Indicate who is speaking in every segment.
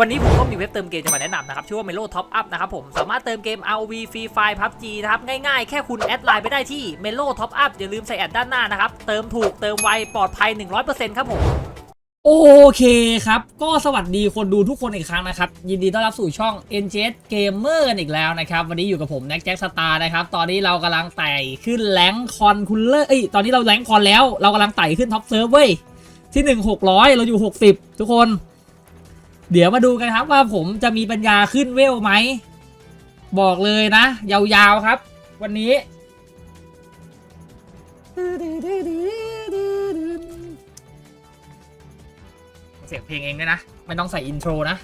Speaker 1: วันนี้ผมก็มีเว็บเติมเกมจะมาแนะนำนะครับ ชื่อว่า Melo Top Up นะครับผม สามารถเติมเกม ROV Free Fire PUBG นะครับ ง่ายๆ แค่คุณแอดไลน์ไปได้ที่ Melo Top Up อย่าลืมใส่แอดด้านหน้านะครับ เติมถูกเติมไว ปลอดภัย 100%ครับผมโอเคครับ ก็สวัสดีคนดูทุกคนอีกครั้งนะครับ ยินดีต้อนรับสู่ช่อง NGS Gamer อีกแล้วนะครับ วันนี้อยู่กับผม n e x Jack Star นะครับ ตอนนี้เรากำลังไต่ขึ้นแรงคอนคูลเลอร์เอ้ยตอนนี้เราแรงคอนแล้ว เรากำลังไต่ขึ้นท็อปเซิร์ฟเว้ยที่ 1 600 เราอยู่ 60 ทุกคน เดี๋ยวมาดูกันครับว่าผมจะมีปัญญาขึ้นเวลไหม บอกเลยนะ ยาวๆครับ วันนี้ เสียงเพลงเองด้วยนะ ไม่ต้องใส่อินโทรนะ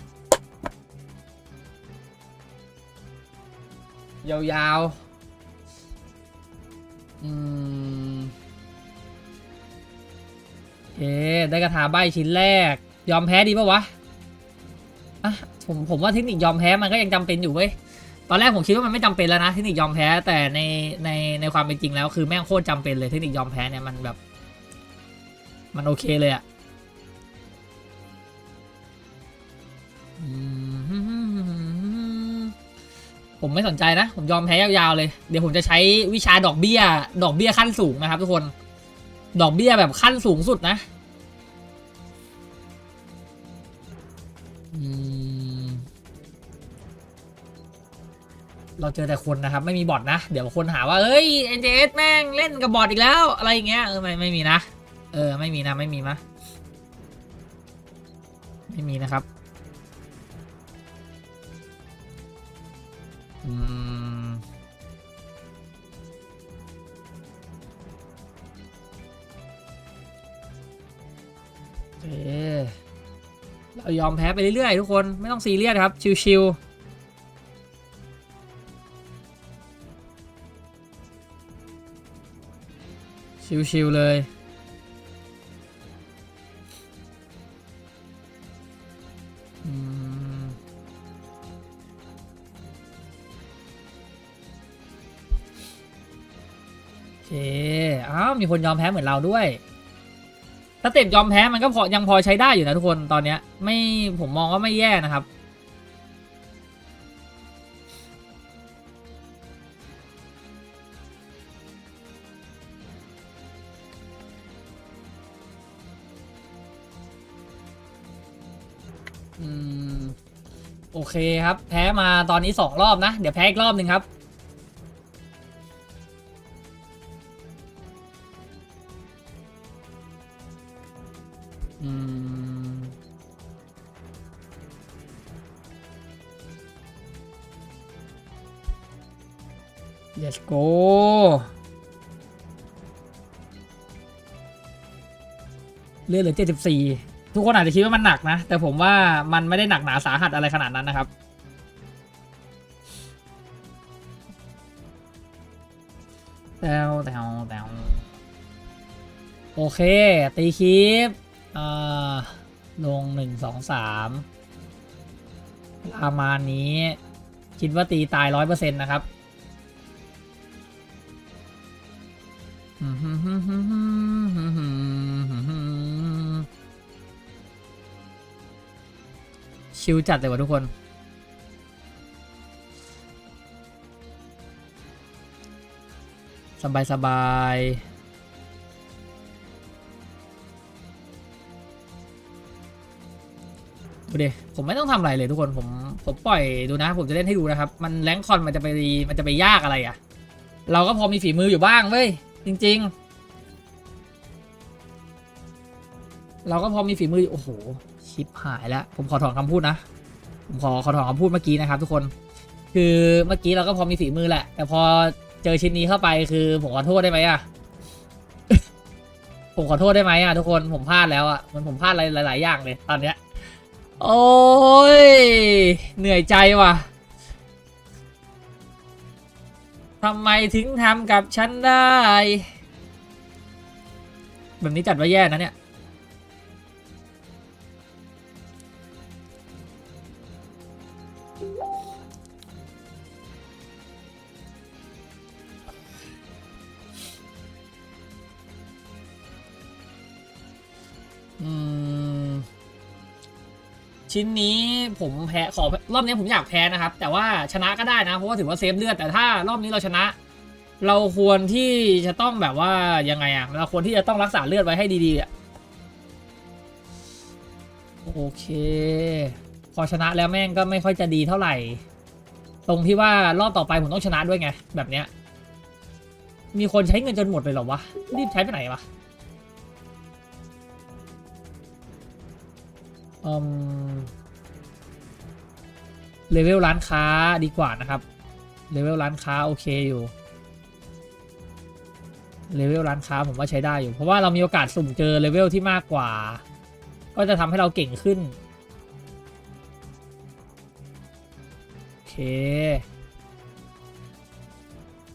Speaker 1: ยาวๆ อืมเอ๊ได้กระถาใบชิ้นแรก ยอมแพ้ดีปะวะอะ ผมผมว่าเทคนิคยอมแพ้มันก็ยังจำเป็นอยู่เว้ยตอนแรกผมคิดว่ามันไม่จำเป็นแล้วนะเทคนิคยอมแพ้แต่ในในในความเป็นจริงแล้ว คือแม่งโคตรจำเป็นเลยเทคนิคยอมแพ้เนี่ยมันแบบ มันโอเคเลยอะผมไม่สนใจนะ ผมยอมแพ้ยาวๆเลย เดี๋ยวผมจะใช้วิชาดอกเบี้ย ดอกเบี้ยขั้นสูงนะครับทุกคน ดอกเบี้ยแบบขั้นสูงสุดนะ เราเจอแต่คนนะครับ ไม่มีบอทนะ เดี๋ยวคนหาว่าเอ้ยเอ็นเจสแม่งเล่นกับบอทอีกแล้ว อะไรอย่างเงี้ยเออไม่ไม่มีนะ เออไม่มีนะไม่มีมะไม่มีนะครับอืมโอเคเรายอมแพ้ไปเรื่อยๆทุกคนไม่ต้องซีเรียสครับ ชิวๆ ชิวๆเลย โอเค อ้าว มีคนยอมแพ้เหมือนเราด้วยสเต็ปยอมแพ้มันก็พอยังพอใช้ได้อยู่นะทุกคนตอนเนี้ย ไม่ผมมองว่าไม่แย่นะครับ เคครับ แพ้มาตอนนี้สองรอบนะ เดี๋ยวแพ้อีกรอบหนึ่งครับ อืม let's go เลือดเหลือ74 ทุกคนอาจจะคิดว่ามันหนักนะ แต่ผมว่ามันไม่ได้หนักหนาสาหัสอะไรขนาดนั้นนะครับ แตวแตวแตวโอเค ตีคลิปอ่อลงหนึ่งสองสามประมาณนี้ คิดว่าตีตายร้อยเปอร์เซ็นต์นะครับ ชิวจัดเลยว่ะทุกคน สบายสบายดูดิผมไม่ต้องทำอะไรเลยทุกคน ผม ผมปล่อยดูนะ ผมจะเล่นให้ดูนะครับ มันแรงคอนมันจะไปมันจะไปยากอะไรอะ่ะ เราก็พอมีฝีมืออยู่บ้างเว้ย จริง ๆ เราก็พอมีฝีมืออยู่โอ้โห ชิปหายแล้ว ผมขอถอนคำพูดนะ ผมขอขอถอนคำพูดเมื่อกี้นะครับ ทุกคน คือเมื่อกี้เราก็พอมีฝีมือแหละ แต่พอเจอชิ้นนี้เข้าไปคือผมขอโทษได้ไหมอะผมขอโทษได้ไหมอะทุกคนผมพลาดแล้วอะมันผมพลาดอะไรหลาย ๆ อย่างเลยตอนเนี้ย โอ้ยเหนื่อยใจว่ะทำไมถึงทำกับฉันได้ แบบนี้จัดว่าแย่นะเนี่ย ชิ้นนี้ผมแพ้ขอรอบนี้ผมอยากแพ้นะครับ แต่ว่าชนะก็ได้นะ เพราะว่าถือว่าเซฟเลือด แต่ถ้ารอบนี้เราชนะ เราควรที่จะต้องแบบว่ายังไงอะเราควรที่จะต้องรักษาเลือดไว้ให้ดีๆอะโอเค พอชนะแล้วแม่งก็ไม่ค่อยจะดีเท่าไหร่ ตรงที่ว่ารอบต่อไปผมต้องชนะด้วยไง แบบเนี้ย มีคนใช้เงินจนหมดเลยเหรอวะ รีบใช้ไปไหนวะอืมเลเวลร้านค้าดีกว่านะครับ เลเวลร้านค้าโอเคอยู่ เลเวลร้านค้าผมว่าใช้ได้อยู่ เพราะว่าเรามีโอกาสสุ่มเจอเลเวลที่มากกว่า ก็จะทำให้เราเก่งขึ้น เค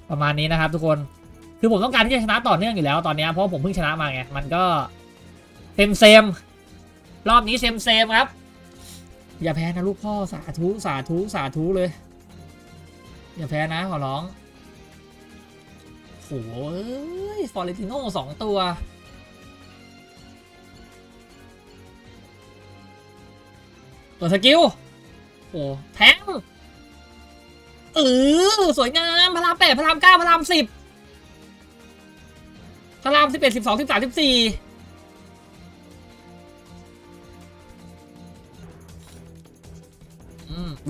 Speaker 1: ประมาณนี้นะครับทุกคนคือผมต้องการที่จะชนะต่อเนื่องอยู่แล้วตอนนี้เพราะผมเพิ่งชนะมาไงมันก็เซมเซมรอบนี้เซมเซมครับ อย่าแพ้นะลูกพ่อสาธุสาธุสาธุเลย อย่าแพ้นะขอร้องโหยฟอเรนติโน่สองตัวตัวสกิลโอ้แทง เออสวยงามพระรามแปดพระรามเก้าพระรามสิบพระรามสิบเอ็ดสิบสองสิบสามสิบสี่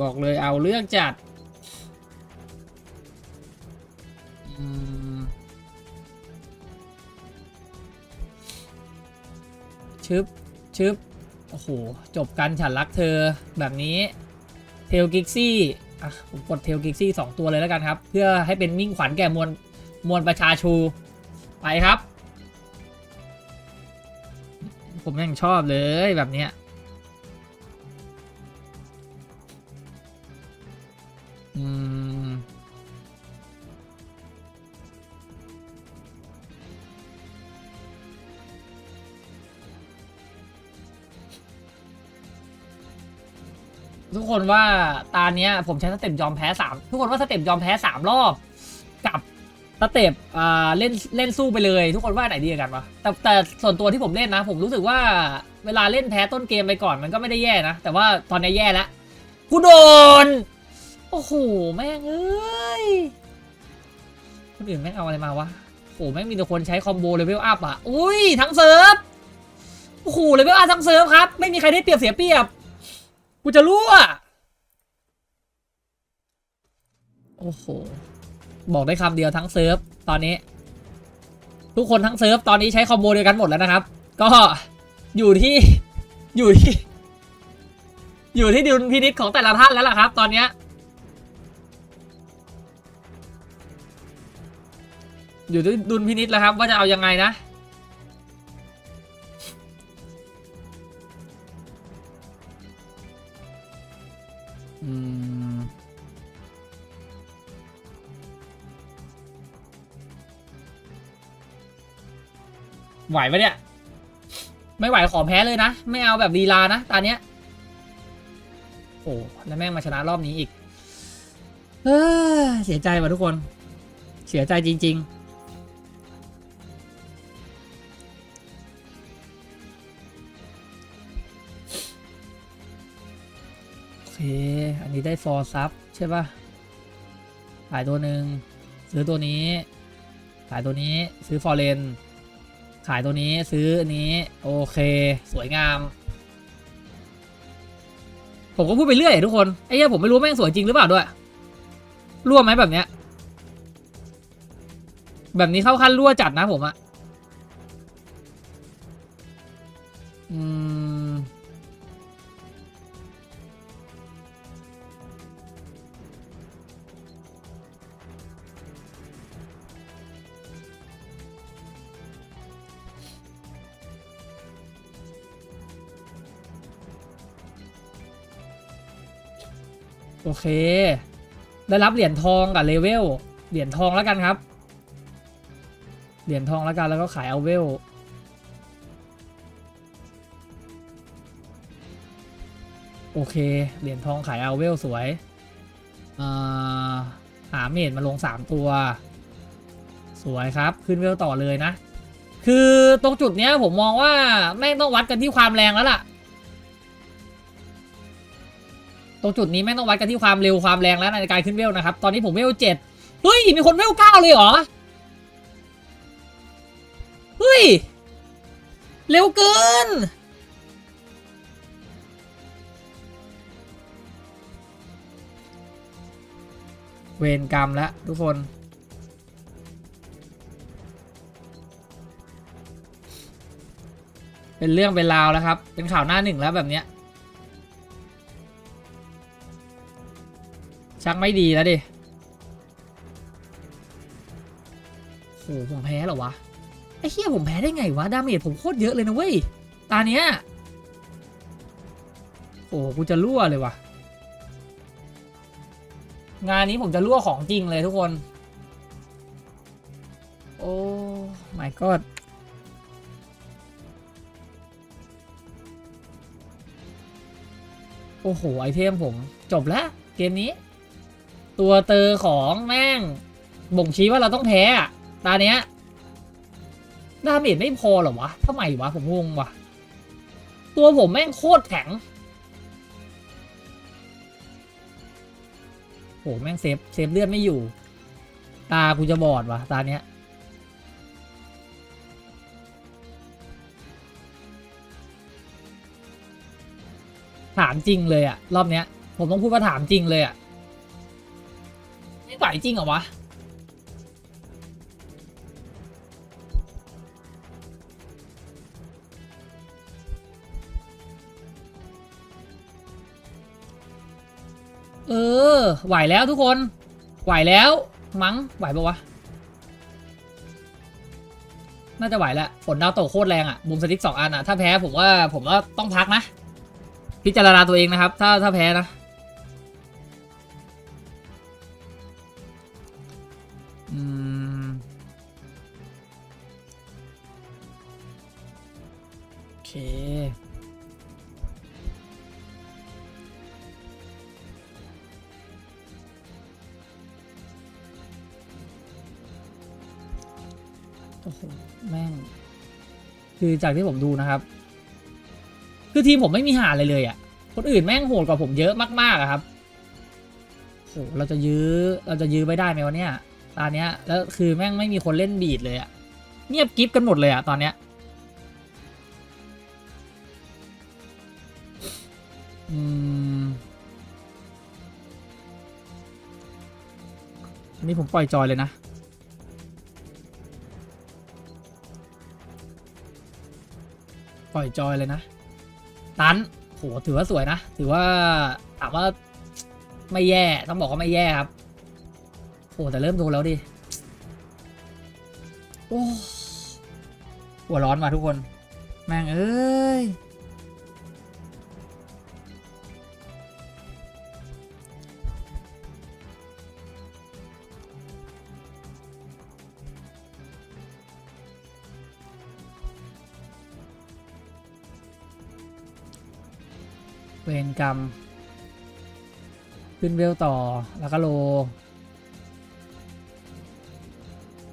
Speaker 1: บอกเลยเอาเรื่องจัดชึบชึบโอ้โห จบกันฉันรักเธอแบบนี้ เทลกิกซี่ อะผมกดเทลกิกซี่สองตัวเลยแล้วกันครับ เพื่อให้เป็นมิ่งขวัญแก่มวลมวลประชาชู ไปครับ ผมยังชอบเลยแบบเนี้ย ทุกคนว่าตาเนี้ยผมใช้สเต็ปยอมแพ้สามทุกคนว่าสเต็ปยอมแพ้สามรอบกับสเต็ปอ่าเล่นเล่นสู้ไปเลย ทุกคนว่าไหนดีกันวะแต่แต่ส่วนตัวที่ผมเล่นนะ ผมรู้สึกว่าเวลาเล่นแพ้ต้นเกมไปก่อนมันก็ไม่ได้แย่นะ แต่ว่าตอนนี้แย่แล้วกูโดน โอ้โห แม่งเอ้ยคนอื่นแม่งเอาอะไรมาวะโอ้โหแม่งมีแต่คนใช้คอมโบเลเวลอัพอะ อุ้ยทั้งเซิร์ฟโอ้โหเลเวลอัพทั้งเซิร์ฟครับ ไม่มีใครได้เปรียบเสียเปรียบ กูจะรั่ว โอ้โห บอกได้คำเดียวทั้งเซิร์ฟตอนนี้ ทุกคนทั้งเซิร์ฟตอนนี้ใช้คอมโบเดียวกันหมดแล้วนะครับ ก็อยู่ที่อยู่ที่ อยู่ที่ดุลพินิจของแต่ละท่านแล้วล่ะครับ ตอนเนี้ยอยู่ที่ดุลพินิจแล้วครับ ว่าจะเอายังไงนะ อืมไหวปะเนี่ย ไม่ไหวขอแพ้เลยนะ ไม่เอาแบบลีลานะตาเนี้ย โอ้แล้วแม่งมาชนะรอบนี้อีกเอเสียใจว่ะทุกคน เสียใจจริง ๆ เค อันนี้ได้ฟอร์ซับใช่ปะขายตัวหนึ่งซื้อตัวนี้ ขายตัวนี้ซื้อฟอร์เรนขายตัวนี้ซื้ออันนี้โอเคสวยงาม ผมก็พูดไปเรื่อยทุกคนไอ้เหี้ยผมไม่รู้แม่งสวยจริงหรือเปล่าด้วยรั่วไหมแบบเนี้ยแบบนี้เข้าขั้นรั่วจัดนะผมอะ โอเค ได้รับเหรียญทองกับเลเวล เหรียญทองแล้วกันครับ เหรียญทองแล้วกันแล้วก็ขายเอาเวล โอเค เหรียญทองขายเอาเวลสวยเอ่อหาเมดมาลงสามตัว สวยครับ ขึ้นเวลต่อเลยนะ คือตรงจุดเนี้ยผมมองว่าแม่งต้องวัดกันที่ความแรงแล้วล่ะ รงจุดนี้แม่งต้องวัดกันที่ความเร็วความแรงแล้วในการขึ้นเวลนะครับ ตอนนี้ผมเวลเจ็ดเฮ้ย มีคนเวลเก้าเลยเหรอ เฮ้ย เร็วเกิน เวรกรรมแล้วทุกคนเป็นเรื่องเป็นราวแล้วครับ เป็นข่าวหน้าหนึ่งแล้วแบบเนี้ย ชักไม่ดีแล้วดิโหผมแพ้เหรอวะ ไอ้เฮียผมแพ้ได้ไงวะ ดาเมจผมโคตรเยอะเลยนะเว้ย ตาเนี้ย โอ้กูจะรั่วเลยวะงานนี้ผมจะรั่วของจริงเลยทุกคน โอ้ my god โอ้โห ไอเทมผมจบแล้ว เกมนี้ ตัวเตอของแม่ง บ่งชี้ว่าเราต้องแพ้อะตาเนี้ยดาเมจไม่พอเหรอวะทำไมวะ ผมงงวะตัวผมแม่งโคตรแข็งโหแม่งเซฟเซฟเลือดไม่อยู่ ตากูจะบอดวะตาเนี้ยถามจริงเลยอะรอบเนี้ย ผมต้องพูดว่าถามจริงเลยอะ ไหวจริงเหรอวะ เออ ไหวแล้วทุกคน ไหวแล้ว มั้ง ไหวปะวะ น่าจะไหวแล้ว ฝนดาวตกโคตรแรงอะ่ะบูมสติ๊กสองอันอะ่ะ ถ้าแพ้ผมว่าผมว่าต้องพักนะ พิจารณาตัวเองนะครับ ถ้าถ้าแพ้นะ คือจากที่ผมดูนะครับ คือทีมผมไม่มีหาอะไรเลยอะ่ะ คนอื่นแม่งโหดกว่าผมเยอะมากๆอะครับโหเราจะยื้อเราจะยื้อไว้ได้ไหมวะเนี่ยตอนเนี้ยแล้วคือแม่งไม่มีคนเล่นบีดเลยอะ่ะเงียบกิฟกันหมดเลยอะ่ะตอนเนี้ยอืมอันนี้ผมปล่อยจอยเลยนะ ปล่อยจอยเลยนะตันโหถือว่าสวยนะ ถือว่าถามว่าไม่แย่ต้องบอกว่าไม่แย่ครับโหแต่เริ่มโดนแล้วดิโอ้หัวร้อนมาทุกคน แม่งเอ้ย เวรกรรม ขึ้นเวลต่อแล้วก็โล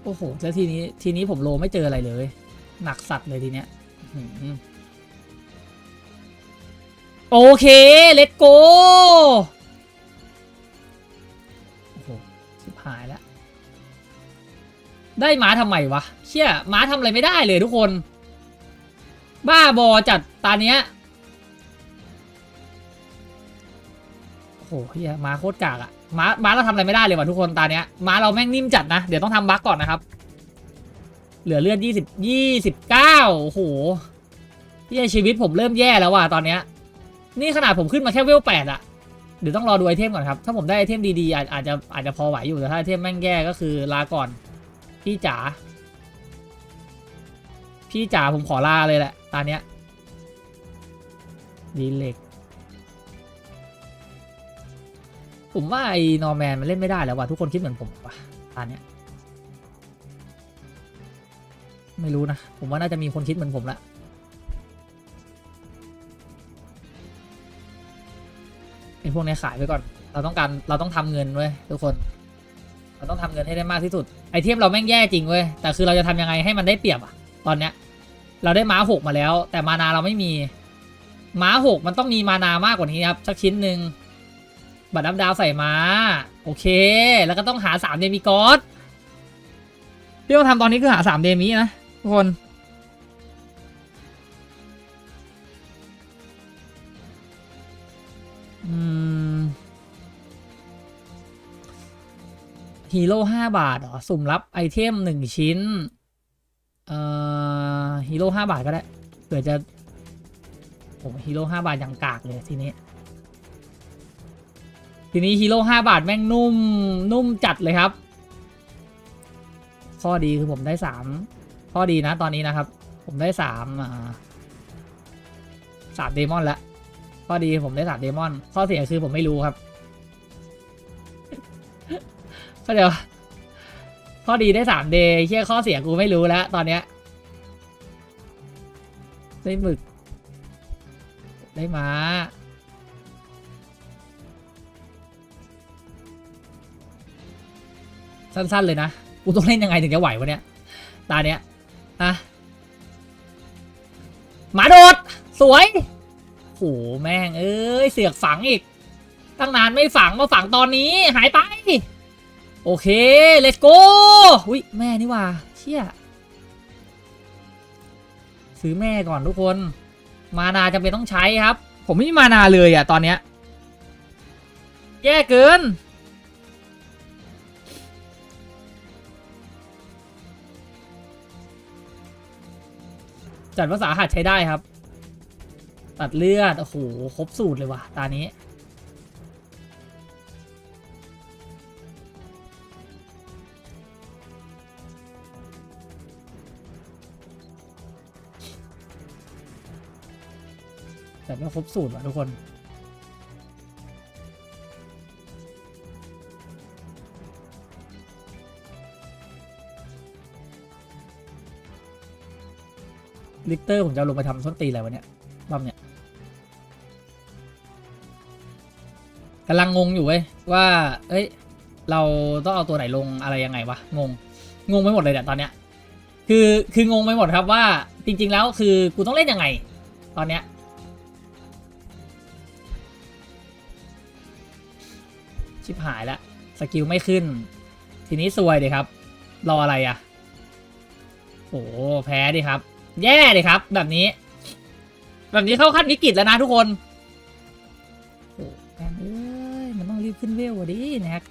Speaker 1: โอ้โห แล้วทีนี้ ทีนี้ผมโลไม่เจออะไรเลย หนักสัตว์เลยทีเนี้ยโอเค เลตโกโอ้โหชิบหายแล้ว ได้ม้าทำไมวะ เชี่ยม้าทำอะไรไม่ได้เลยทุกคน บ้าบอจัดตาเนี้ย หเฮียม้าโคตรกากอะม้าม้าเราทำอะไรไม่ได้เลยว่ะทุกคนตาเนี้ยม้าเราแม่งนิ่มจัดนะ เดี๋ยวต้องทำบั๊กก่อนนะครับ เหลือเลือดยี่สิบยี่สิบเก้าโอ้โหเฮียชีวิตผมเริ่มแย่แล้วว่ะตอนเนี้ย นี่ขนาดผมขึ้นมาแค่เวลแปดอะเดี๋ยวต้องรอดูไอเทมก่อนครับ ถ้าผมได้ไอเทมดีๆอาจอาจจะอาจจะพอไหวอยู่แต่ถ้าไอเทมแม่งแย่ก็คือลาก่อน พี่จ๋าพี่จ๋าผมขอลาเลยแหละตอนเนี้ยดีเล็ก ผมว่าไอ้นอร์แมนมันเล่นไม่ได้แล้วว่ะทุกคนคิดเหมือนผมว่ะตอนเนี้ยไม่รู้นะ ผมว่าน่าจะมีคนคิดเหมือนผมละไอ้พวกนี้ขายไปก่อน เราต้องการเราต้องทำเงินเว้ยทุกคน เราต้องทำเงินให้ได้มากที่สุด ไอเทมเราแม่งแย่จริงเว้ยแต่คือเราจะทำยังไงให้มันได้เปรียบอะตอนเนี้ย เราได้ม้าหกมาแล้ว แต่มานาเราไม่มี ม้าหกมันต้องมีมานา มากกว่านี้ครับสักชิ้นหนึ่ง บัตรนับดาวใส่มา โอเค แล้วก็ต้องหาสามเดมิกอสที่ต้องทำตอนนี้คือหาสามเดมินะทุกคนฮีโร่ห้าบาทเหรอ สุ่มรับไอเทมหนึ่งชิ้น เอ่อฮีโร่ห้าบาทก็ได้เผื่อจะโอ้ฮีโร่ห้าบาทอย่างกากเลยทีนี้ ทีนี้ฮีโร่ห้าบาทแม่งนุ่มนุ่มจัดเลยครับ ข้อดีคือผมได้สามข้อดีนะตอนนี้นะครับ ผมได้สามอ่าสามเดมอนล้วข้อดีผมได้สามเดมอน ข้อเสียคือผมไม่รู้ครับก็เดี๋ยวข้อดีได้สามเดย์เชี่ยข้อเสียกูไม่รู้แล้ว ตอนเนี้ยได้หมึก ได้ม้า สั้น ๆ เลยนะ กูต้องเล่นยังไงถึงจะไหววะเนี่ย ตาเนี้ยนะหมาโดด สวยโหแม่ง เอ้ย เสือกฝังอีก ตั้งนานไม่ฝังมาฝังตอนนี้ หายไป โอเค let's go อุ้ยแม่นี่ว่า เชี่ย ซื้อแม่ก่อนทุกคน มานาจำเป็นต้องใช้ครับ ผมไม่มีมานาเลยอะตอนเนี้ย แย่เกิน จัดภาษาหัดใช้ได้ครับ ตัดเลือด โอ้โห ครบสูตรเลยว่ะ ตานี้ จัดก็ครบสูตรว่ะทุกคน ลิกเตอร์ผมจะลงไปทำส้นตีอะไรวะเนี่ยรอบเนี้ยกำลังงงอยู่เว้ยว่าเอ้ย เราต้องเอาตัวไหนลงอะไรยังไงวะงงงงไปหมดเลยเนี่ยตอนเนี้ยคือคืองงไปหมดครับว่าจริง ๆ แล้วคือกูต้องเล่นยังไง ตอนเนี้ยชิบหายล้วสกิลไม่ขึ้น ทีนี้ซวยเลยครับ รออะไรอะ่ะ โอ้แพ้ดิครับ แย่เลยครับ แบบนี้ แบบนี้เข้าขั้นวิกฤตแล้วนะทุกคนโอ้แม่งเอ้ยมันต้องรีบขึ้นเวลวะดิแน็ก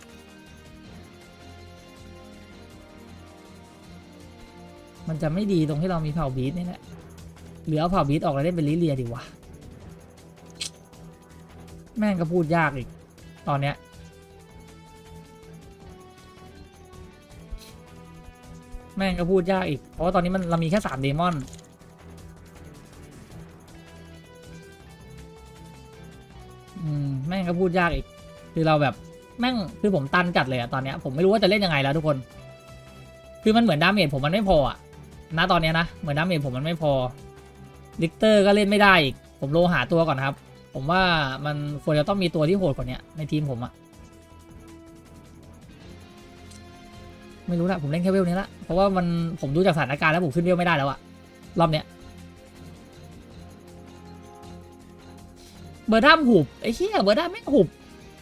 Speaker 1: มันจะไม่ดีตรงที่เรามีเผ่าบีทนี่แหละหรือเอาเผ่าบีทออกแล้วได้เป็นลิเลียดีวะแม่งก็พูดยากอีก ตอนเนี้ย แม่งก็พูดยากอีก เพราะว่าตอนนี้มันเรามีแค่สามเดมอน อืม แม่งก็พูดยากอีก คือเราแบบแม่งคือผมตันจัดเลยอะตอนเนี้ย ผมไม่รู้ว่าจะเล่นยังไงแล้วทุกคน คือมันเหมือนดาเมจผมมันไม่พออะณตอนเนี้ยนะ เหมือนดาเมจผมมันไม่พอลิกเตอร์ก็เล่นไม่ได้อีก ผมโลหาตัวก่อนครับ ผมว่ามันควรจะต้องมีตัวที่โหดกว่าเนี้ยในทีมผมอะ ไม่รู้ละผมเล่นแค่เวลนี้ละเพราะว่ามันผมดูจากสถานการณ์แล้วผมขึ้นเวลไม่ได้แล้วอะรอบเนี้ยเบอร์ด้ามหุบไอ้เหี้ยเบอร์ด้ามไม่หุบ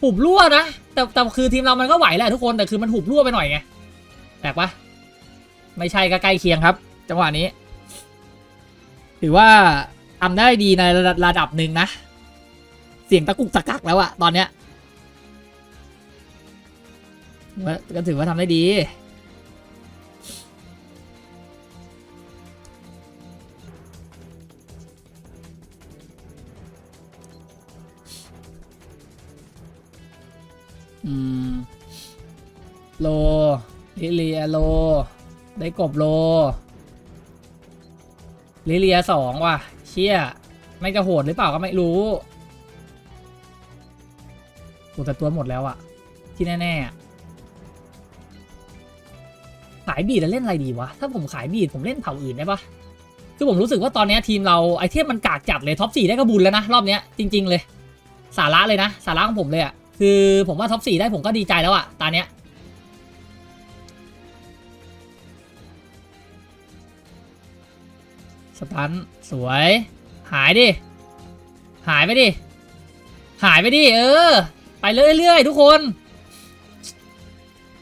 Speaker 1: หุบรั่วนะแต่แต่คือทีมเรามันก็ไหวแหละทุกคนแต่คือมันหุบรั่วไปหน่อยไงแปลกปะไม่ใช่ก็ใกล้เคียงครับ จังหวะนี้ ถือว่าทำได้ดีในระดับระดับหนึ่งนะ เสียงตะกุกตะกักแล้วอะตอนเนี้ยว่าก็ถือว่าทำได้ดี อืม โลลิเลียโล ได้กบโลลิเลียสองว่ะ เชี่ยไม่จะโหดหรือเปล่าก็ไม่รู้โอ้แต่ตัวหมดแล้วอะที่แน่ๆขายบีดแล้วเล่นอะไรดีวะ ถ้าผมขายบีดผมเล่นเผ่าอื่นได้ปะคือผมรู้สึกว่าตอนนี้ทีมเราไอเทมมันกากจัดเลยท็อปสี่ได้ก็บุญแล้วนะ รอบเนี้ยจริง ๆ เลย สาระเลยนะ สาระของผมเลยอะ คือผมว่าท็อปสี่ได้ผมก็ดีใจแล้วอะตอนเนี้ยสตันสวย หายดิ หายไปดิ หายไปดิ เออ ไปเรื่อยๆทุกคน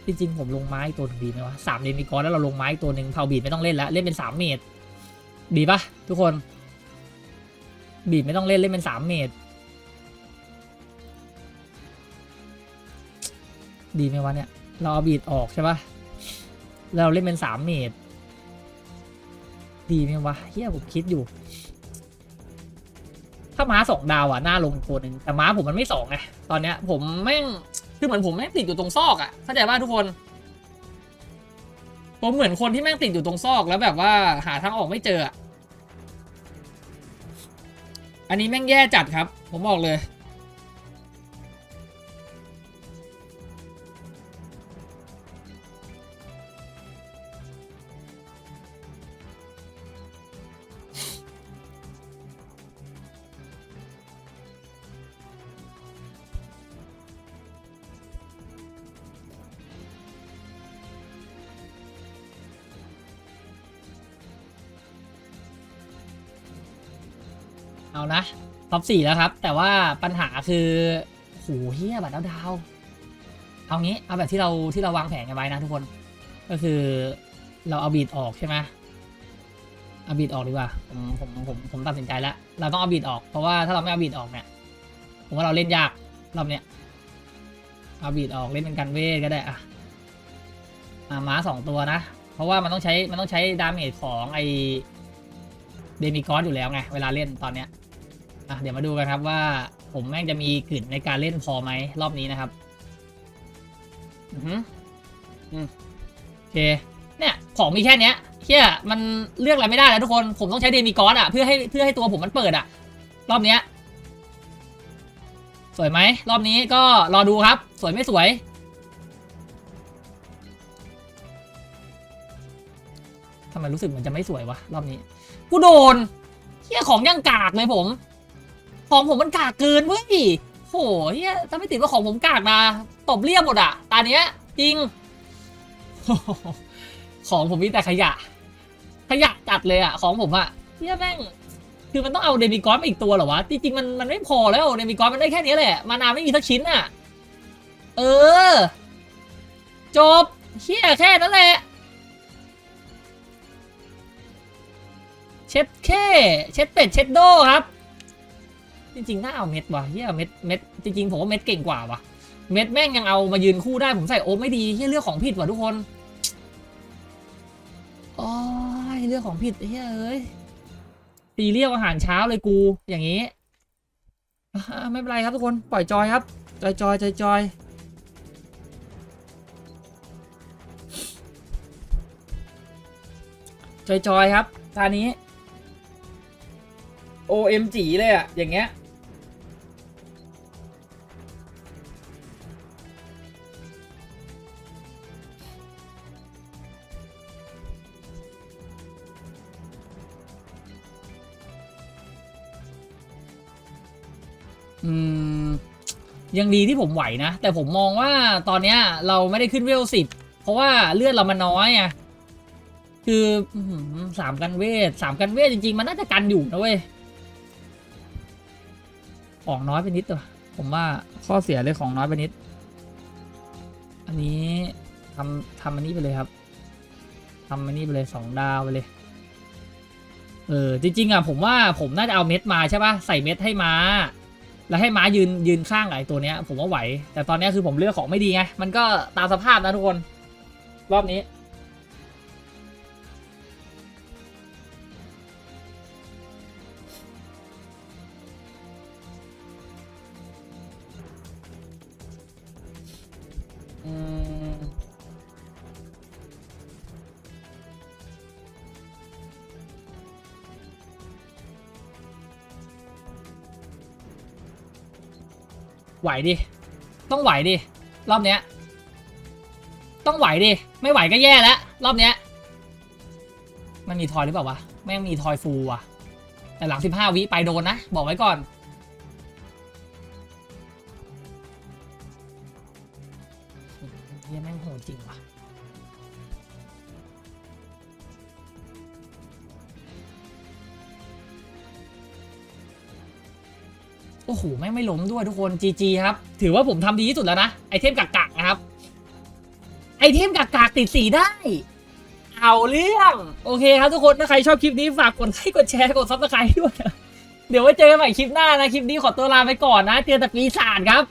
Speaker 1: จริงๆ ผมลงไม้ตัวหนึ่งดีไหมวะสามเลนมีกรแล้วเราลงไม้ตัวหนึ่งเผาบีดไม่ต้องเล่นแล้ว เล่นเป็นสามเมตรดีปะทุกคน บีดไม่ต้องเล่นเล่นเป็นสามเมตร ดีไหมวะเนี่ย เราเอาบีดออกใช่ปะเราเล่นเป็นสามเมตรดีไหมวะเฮียผมคิดอยู่ ถ้าม้าสองดาวอะน่าลงตัวนึงแต่ม้าผมมันไม่สองไงตอนเนี้ย ผมแม่งคือเหมือนผมแม่งติดอยู่ตรงซอกอะเข้าใจป่ะทุกคนผมเหมือนคนที่แม่งติดอยู่ตรงซอกแล้วแบบว่าหาทางออกไม่เจออะอันนี้แม่งแย่จัดครับ ผมบอกเลย นะท็อปสี่แล้วครับ แต่ว่าปัญหาคือโหเฮียบัตรดาวดาวเอางี้เอาแบบที่เราที่เราวางแผนกันไว้นะทุกคน ก็คือเราเอาบีดออกใช่ไหมเอาบีดออกดีกว่าผมผมผมผมตัดสินใจแล้ว เราต้องเอาบีดออกเพราะว่าถ้าเราไม่เอาบีดออกเนี่ยผมว่าเราเล่นยากรอบเนี้ยเอาบีดออกเล่นเป็นกันเวทก็ได้อะอะม้าสองตัวนะ เพราะว่ามันต้องใช้มันต้องใช้ดาเมจของไอเดมิกอสอยู่แล้วไงเวลาเล่นตอนเนี้ย อะเดี๋ยวมาดูกันครับว่าผมแม่งจะมีกลิ่นในการเล่นพอไหมรอบนี้นะครับอืออืมโอเคเนี่ยของมีแค่เนี้ยเชี่ยมันเลือกอะไรไม่ได้แล้วทุกคนผมต้องใช้เดมิกอสอะเพื่อให้เพื่อให้ตัวผมมันเปิดอะ รอบเนี้ยสวยไหมรอบนี้ก็รอดูครับ สวยไม่สวยทำไมรู้สึกมันจะไม่สวยวะรอบนี้ กูโดนเฮียของยังกากเลยผม ของผมมันกากเกินเว้ยโหเฮียถ้าไม่ติดว่าของผมกากนะตบเรียบหมดอะตาเนี้ย จริง ของผมมีแต่ขยะ ขยะจัดเลยอะของผมอะเฮียแม่ง คือมันต้องเอาเดมิกอนมาอีกตัวเหรอวะ จริงๆมันมันไม่พอแล้วเดมิกอนมันได้แค่นี้แหละ มานาไม่มีสักชิ้นอะเออ จบเฮียแค่นั้นแหละเช็ดแค่เช็ดเป็ดเช็ดโดครับ จริงๆน่าเอาเม็ดว่ะเฮียเม็ดเม็ดจริงๆผมว่าเม็ดเก่งกว่าว่ะ เม็ดแม่งยังเอามายืนคู่ได้ผมใส่โอ๊ไม่ดีเฮียเลือกของผิดว่ะทุกคนโอ้ยเลือกของผิดเฮียเอ้ยตีเรียกอาหารเช้าเลยกูอย่างนี้ ไม่เป็นไรครับทุกคนปล่อยจอยครับ จอยจอยจอยจอยจอยจอยครับตานี้ OMG เลยอะอย่างเงี้ย ยังดีที่ผมไหวนะ แต่ผมมองว่าตอนเนี้ยเราไม่ได้ขึ้นเวลสิบเพราะว่าเลือดเรามันน้อยไงคือสามกันเวทสามกันเวทจริงๆ มันน่าจะกันอยู่นะเว้ยของน้อยไปนิดตัวผมว่าข้อเสียเลยของน้อยไปนิด อันนี้ทำทำอันนี้ไปเลยครับทำอันนี้ไปเลยสองดาวไปเลย เออจริงๆอะผมว่าผมน่าจะเอาเม็ดมาใช่ปะใส่เม็ดให้มา แล้วให้ม้ายืนยืนข้างไอ้ตัวเนี้ย ผมว่าไหว แต่ตอนนี้คือผมเลือกของไม่ดีไง มันก็ตามสภาพนะทุกคน รอบนี้ ไหวดิ ต้องไหวดิ รอบเนี้ย ต้องไหวดิ ไม่ไหวก็แย่แล้ว รอบเนี้ย มันมีทอยหรือเปล่าวะ แม่งมีทอยฟูลว่ะ แต่หลังสิบห้าวิไปโดนนะ บอกไว้ก่อน โหแม่งไม่ล้มด้วยทุกคน GG ครับ ถือว่าผมทำดีที่สุดแล้วนะ ไอเทมกักกักๆนะครับ ไอเทมกักกักๆติดสีได้ เอาเรื่อง โอเคครับทุกคนถ้าใครชอบคลิปนี้ฝากกดไลค์กดแชร์กดซับสไครต์ด้วย เดี๋ยวไว้เจอกันใหม่คลิปหน้านะ คลิปนี้ขอตัวลาไปก่อนนะ เจอแต่ปีศาจครับ